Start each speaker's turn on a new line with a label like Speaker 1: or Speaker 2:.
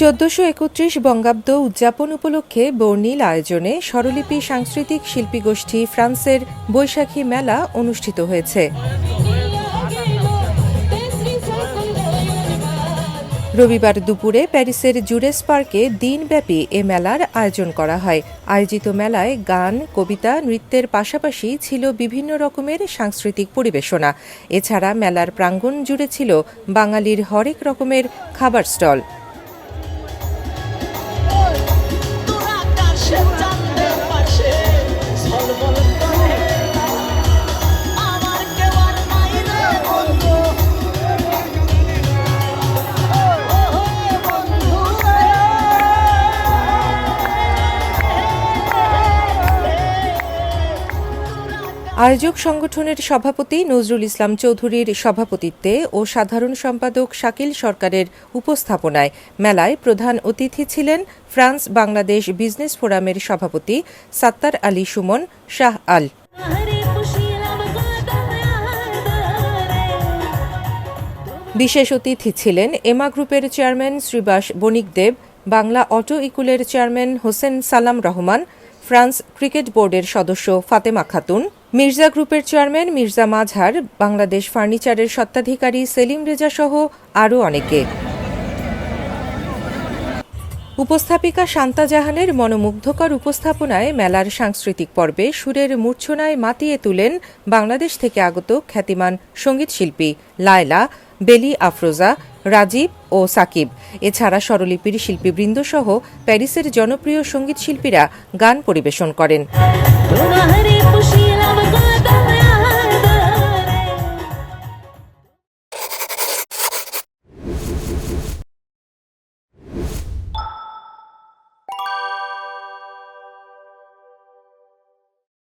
Speaker 1: চোদ্দশো একত্রিশ বঙ্গাব্দ উদযাপন উপলক্ষে বর্ণিল আয়োজনে স্বরলিপি সাংস্কৃতিক শিল্পী গোষ্ঠী ফ্রান্সের বৈশাখী মেলা অনুষ্ঠিত হয়েছে। রবিবার দুপুরে প্যারিসের জুরেস পার্কে দিনব্যাপী এ মেলার আয়োজন করা হয়। আয়োজিত মেলায় গান, কবিতা, নৃত্যের পাশাপাশি ছিল বিভিন্ন রকমের সাংস্কৃতিক পরিবেশনা। এছাড়া মেলার প্রাঙ্গণ জুড়ে ছিল বাঙালির হরেক রকমের খাবার স্টল। আয়োজক সংগঠনের সভাপতি নজরুল ইসলাম চৌধুরীর সভাপতিত্বে ও সাধারণ সম্পাদক শাকিল সরকারের উপস্থাপনায় মেলায় প্রধান অতিথি ছিলেন ফ্রান্স বাংলাদেশ বিজনেস ফোরামের সভাপতি সাত্তার আলী সুমন, শাহ আল। বিশেষ অতিথি ছিলেন এমা গ্রুপের চেয়ারম্যান শ্রীবাস বণিকদেব, বাংলা অটো ইকুলের chairman Hossain Salam Rahman France cricket বোর্ডের সদস্য ফাতেমা খাতুন, মির্জা গ্রুপের চেয়ারম্যান মির্জা মাঝার বাংলাদেশ ফার্নিচারের স্বত্বাধিকারী সেলিম রেজা সহ আরও অনেকে। উপস্থাপিকা শান্তা জাহানের মনোমুগ্ধকর উপস্থাপনায় মেলার সাংস্কৃতিক পর্বে সুরের মূর্ছনায় মাতিয়ে তুলেন বাংলাদেশ থেকে আগত খ্যাতিমান সংগীত শিল্পী লায়লা, বেলি আফরোজা, রাজীব ও সাকিব। এছাড়া স্বরলিপির শিল্পীবৃন্দ সহ প্যারিসের জনপ্রিয় সংগীত শিল্পীরা গান পরিবেশন করেন।